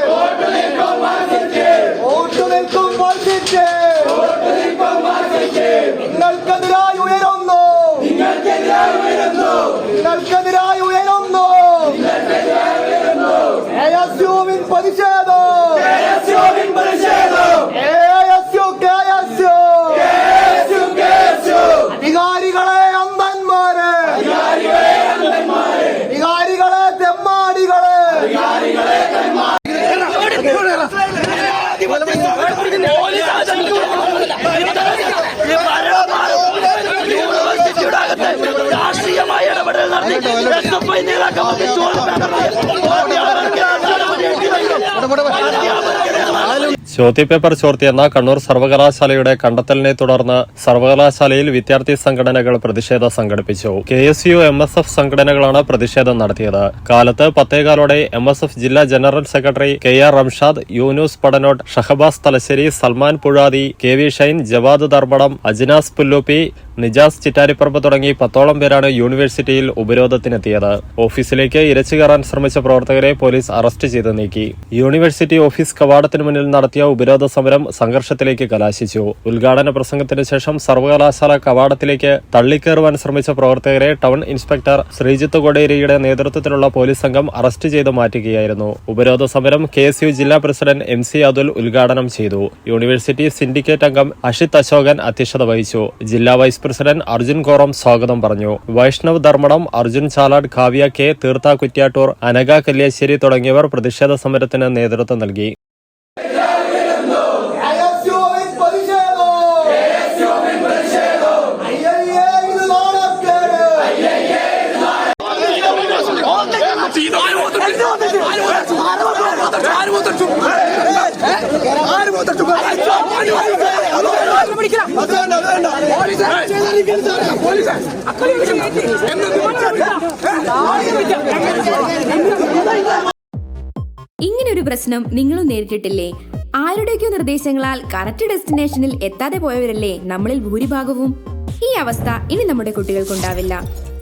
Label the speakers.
Speaker 1: Foi S F I നേതാക്കന്മാർക്ക് ചോദ്യം അധ്യാപകർക്ക്
Speaker 2: ചോദ്യപേപ്പർ ചോർത്തിയെന്ന കണ്ണൂർ സർവകലാശാലയുടെ കണ്ടെത്തലിനെ തുടർന്ന് സർവകലാശാലയിൽ വിദ്യാർത്ഥി സംഘടനകൾ പ്രതിഷേധം സംഘടിപ്പിച്ചു. K S U M S F സംഘടനകളാണ് പ്രതിഷേധം നടത്തിയത്. കാലത്ത് പത്തേകാലോടെ എം എസ് എഫ് ജില്ലാ general secretary K R Ramshad Yunus Padanot Shahabaz Thalassery Salman Puzhathi K V Shine Javad Dharmadam Ajinas Pulloopi Nijas Chittariparamba തുടങ്ങി പത്തോളം പേരാണ് യൂണിവേഴ്സിറ്റിയിൽ ഉപരോധത്തിനെത്തിയത്. ഓഫീസിലേക്ക് ഇരച്ചു കയറാൻ ശ്രമിച്ച പ്രവർത്തകരെ പോലീസ് അറസ്റ്റ് ചെയ്ത് നീക്കി. യൂണിവേഴ്സിറ്റി ഓഫീസ് കവാടത്തിന് മുന്നിൽ നടത്തിയ ഉപരോധ സമരം സംഘർഷത്തിലേക്ക് കലാശിച്ചു. ഉദ്ഘാടന പ്രസംഗത്തിന് ശേഷം സർവകലാശാല കവാടത്തിലേക്ക് തള്ളിക്കേറുവാൻ ശ്രമിച്ച പ്രവർത്തകരെ ടൗൺ ഇൻസ്പെക്ടർ ശ്രീജിത്ത് കൊടേരിയുടെ നേതൃത്വത്തിലുള്ള പോലീസ് സംഘം അറസ്റ്റ് ചെയ്ത് മാറ്റുകയായിരുന്നു. ഉപരോധ സമരം കെ ജില്ലാ പ്രസിഡന്റ് എം സി അതുൽ ഉദ്ഘാടനം ചെയ്തു. യൂണിവേഴ്സിറ്റി സിൻഡിക്കേറ്റ് അംഗം അഷിത് അശോകൻ അധ്യക്ഷത വഹിച്ചു. ജില്ലാ വൈസ് പ്രസിഡന്റ് അർജുൻ കോറം സ്വാഗതം പറഞ്ഞു. വൈഷ്ണവ് ധർമ്മടം അർജുൻ ചാലാട് കാവ്യ കെ തീർത്ഥ കുറ്റ്യാട്ടൂർ അനഘ കല്യാശ്ശേരി തുടങ്ങിയവർ പ്രതിഷേധ സമരത്തിന് നേതൃത്വം നൽകി.
Speaker 3: ഇങ്ങനൊരു പ്രശ്നം നിങ്ങളും നേരിട്ടിട്ടില്ലേ? ആരുടെയൊക്കെയോ നിർദ്ദേശങ്ങളാൽ കറക്റ്റ് ഡെസ്റ്റിനേഷനിൽ എത്താതെ പോയവരല്ലേ നമ്മളിൽ ഭൂരിഭാഗവും? ഈ അവസ്ഥ ഇനി നമ്മുടെ കുട്ടികൾക്കുണ്ടാവില്ല.